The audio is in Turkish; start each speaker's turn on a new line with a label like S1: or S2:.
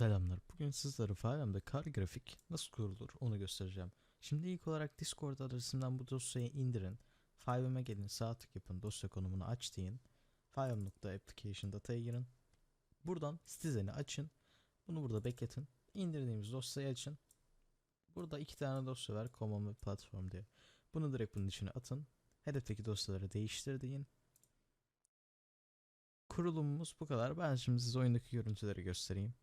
S1: Selamlar. Bugün sizlere Filem'de kar grafik nasıl kurulur onu göstereceğim. Şimdi ilk olarak Discord adresimden bu dosyayı indirin. File'ime gelin sağ tık yapın dosya konumunu aç deyin. Filem.application data'ya girin. Buradan Citizen'i açın. Bunu burada bekletin. İndirdiğimiz dosyayı açın. Burada iki tane dosya var Common ve Platform diye. Bunu direkt bunun içine atın. Hedefteki dosyaları değiştir deyin. Kurulumumuz bu kadar. Ben şimdi size oyundaki görüntüleri göstereyim.